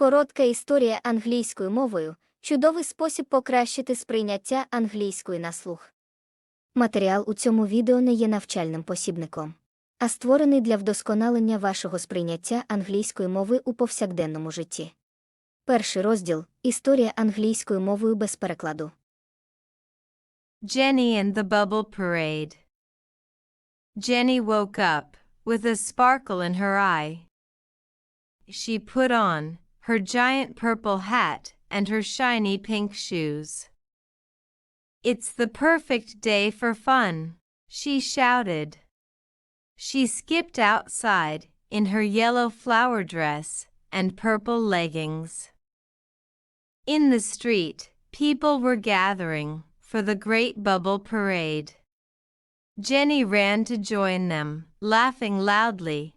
Коротка історія англійською мовою чудовий спосіб покращити сприйняття англійської на слух. Матеріал у цьому відео не є навчальним посібником, а створений для вдосконалення вашого сприйняття англійської мови у повсякденному житті. Перший розділ Історія англійською мовою без перекладу. Jenny and the Bubble Parade. Jenny woke up with a sparkle in her eye. She put on her giant purple hat and her shiny pink shoes. It's the perfect day for fun, she shouted. She skipped outside in her yellow flower dress and purple leggings. In the street, people were gathering for the Great Bubble Parade. Jenny ran to join them, laughing loudly.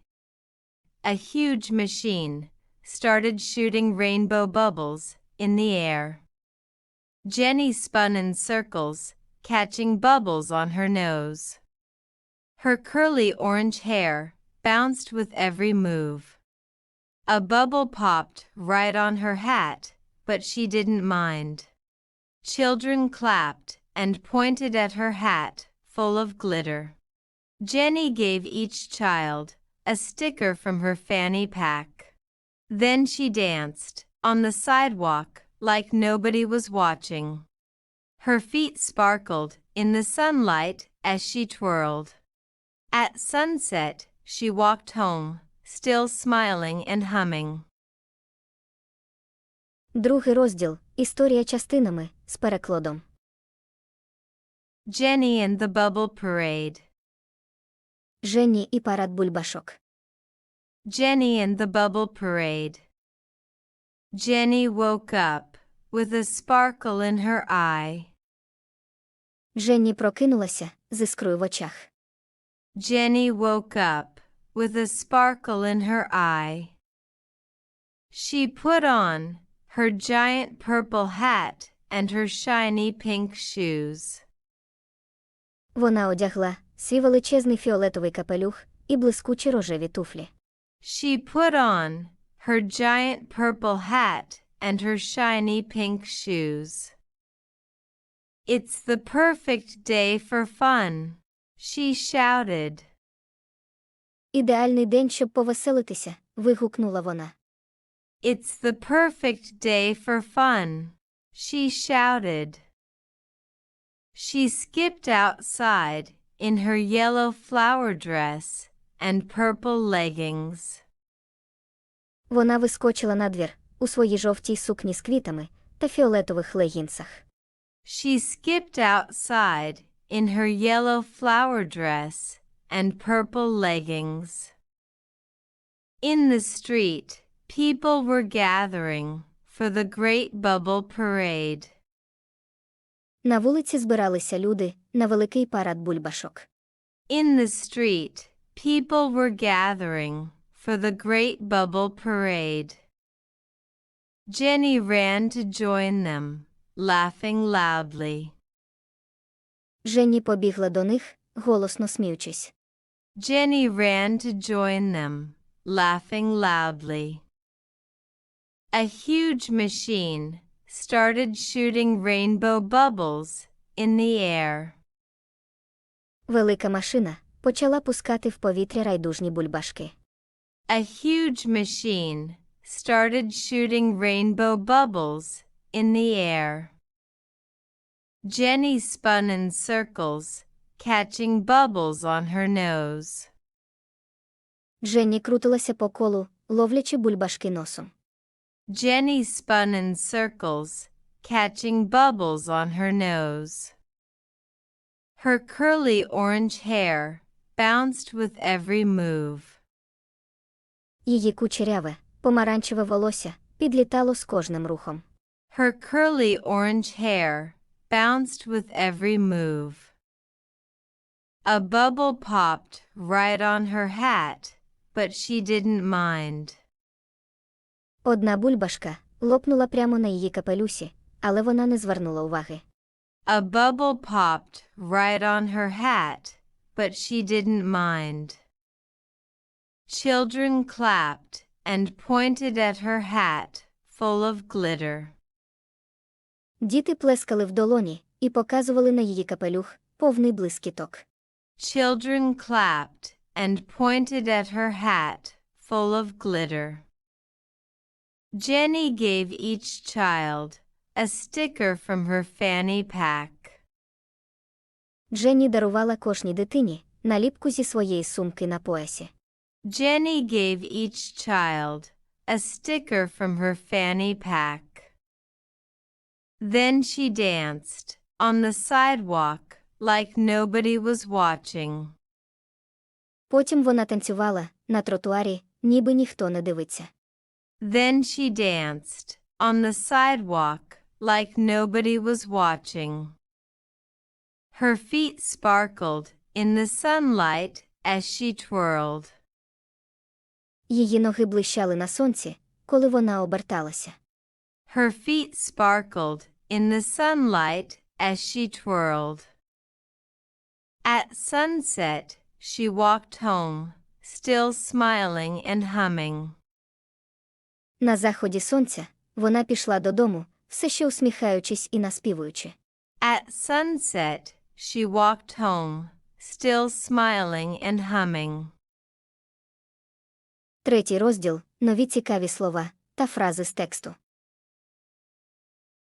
A huge machine started shooting rainbow bubbles in the air. Jenny spun in circles, catching bubbles on her nose. Her curly orange hair bounced with every move. A bubble popped right on her hat, but she didn't mind. Children clapped and pointed at her hat full of glitter. Jenny gave each child a sticker from her fanny pack. Then she danced on the sidewalk like nobody was watching. Her feet sparkled in the sunlight as she twirled. At sunset, she walked home, still smiling and humming. Другий розділ Історія частинами з перекладом. Jenny and the Bubble Parade. Жені і парад бульбашок. Jenny and the Bubble Parade. Jenny woke up with a sparkle in her eye. Жені прокинулася з іскрою в очах. Jenny woke up with a sparkle in her eye. She put on her giant purple hat and her shiny pink shoes. Вона одягла свій величезний фіолетовий капелюх і блискучі рожеві туфлі. She put on her giant purple hat and her shiny pink shoes. It's the perfect day for fun, she shouted. Ідеальний день, щоб повеселитися, вигукнула вона. It's the perfect day for fun, she shouted. She skipped outside in her yellow flower dress and purple leggings. Вона вискочила на двір у своїй жовтій сукні з квітами та фіолетових легінсах. She skipped outside in her yellow flower dress and purple leggings. In the street, people were gathering for the Great Bubble Parade. На вулиці збиралися люди на великий парад бульбашок. In the street, people were gathering for the Great Bubble Parade. Jenny ran to join them, laughing loudly. Жені побігла до них, голосно сміючись. Jenny ran to join them, laughing loudly. A huge machine started shooting rainbow bubbles in the air. Велика машина почала пускати в повітря райдужні бульбашки. A huge machine started shooting rainbow bubbles in the air. Jenny spun in circles, catching bubbles on her nose. Дженні крутилася по колу, ловлячи бульбашки носом. Jenny spun in circles, catching bubbles on her nose. Her curly orange hair bounced with every move. Її кучеряве, помаранчеве волосся підлітало з кожним рухом. Her curly orange hair bounced with every move. A bubble popped right on her hat, but she didn't mind. Одна бульбашка лопнула прямо на її капелюсі, але вона не звернула уваги. A bubble popped right on her hat, but she didn't mind. Children clapped and pointed at her hat full of glitter. Діти плескали в долоні і показували на її капелюх, повний блискіток. Children clapped and pointed at her hat, full of glitter. Jenny gave each child a sticker from her fanny pack. Дженні дарувала кожній дитині наліпку зі своєї сумки на поясі. Jenny gave each child a sticker from her fanny pack. Then she danced on the sidewalk like nobody was watching. Потім вона танцювала на тротуарі, ніби ніхто не дивиться. Then she danced on the sidewalk like nobody was watching. Her feet sparkled in the sunlight as she twirled. Її ноги блищали на сонці, коли вона оберталася. Her feet sparkled in the sunlight as she twirled. At sunset, she walked home, still smiling and humming. На заході сонця вона пішла додому, все ще усміхаючись і наспівуючи. At sunset, she walked home, still smiling and humming. Третій розділ нові цікаві слова та фрази з тексту.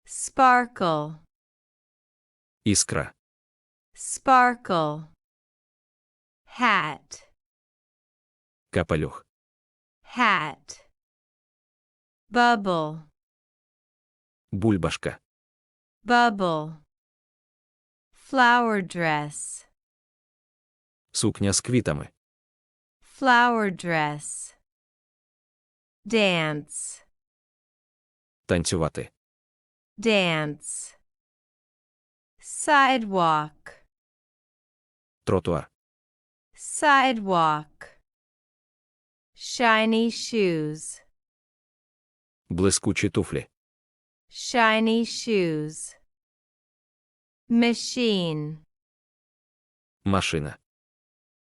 Sparkle, Іскра. sparkle. Hat, Капелюх. hat. Bubble, Бульбашка. bubble. Flower dress, Сукня з квітами. flower dress. Dance, Танцювати. dance. Sidewalk, Тротуар. sidewalk. Shiny shoes, Блискучі туфлі. shiny shoes. Machine, Машина.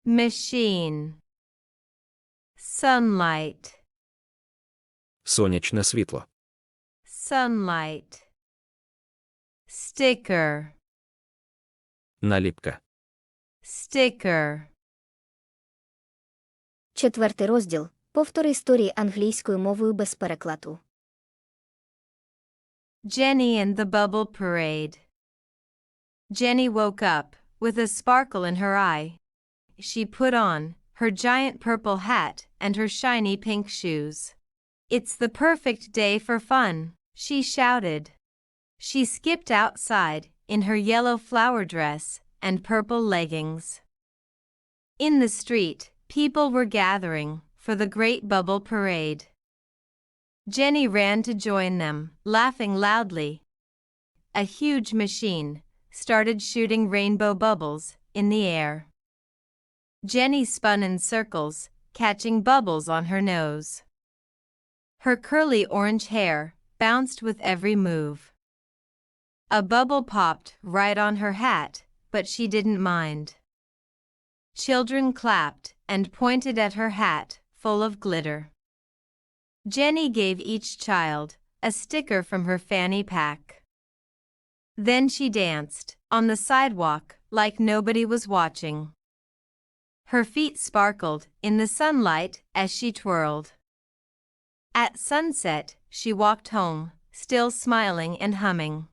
machine. Sunlight, Сонячне світло. sunlight. Sticker, Наліпка. sticker. Четвертий розділ повтори історії англійською мовою без перекладу. Jenny and the Bubble Parade. Jenny woke up with a sparkle in her eye. She put on her giant purple hat and her shiny pink shoes. It's the perfect day for fun, she shouted. She skipped outside in her yellow flower dress and purple leggings. In the street, people were gathering for the great bubble parade. Jenny ran to join them, laughing loudly. A huge machine started shooting rainbow bubbles in the air. Jenny spun in circles, catching bubbles on her nose. Her curly orange hair bounced with every move. A bubble popped right on her hat, but she didn't mind. Children clapped and pointed at her hat, full of glitter. Jenny gave each child a sticker from her fanny pack. Then she danced on the sidewalk like nobody was watching. Her feet sparkled in the sunlight as she twirled. At sunset, she walked home, still smiling and humming.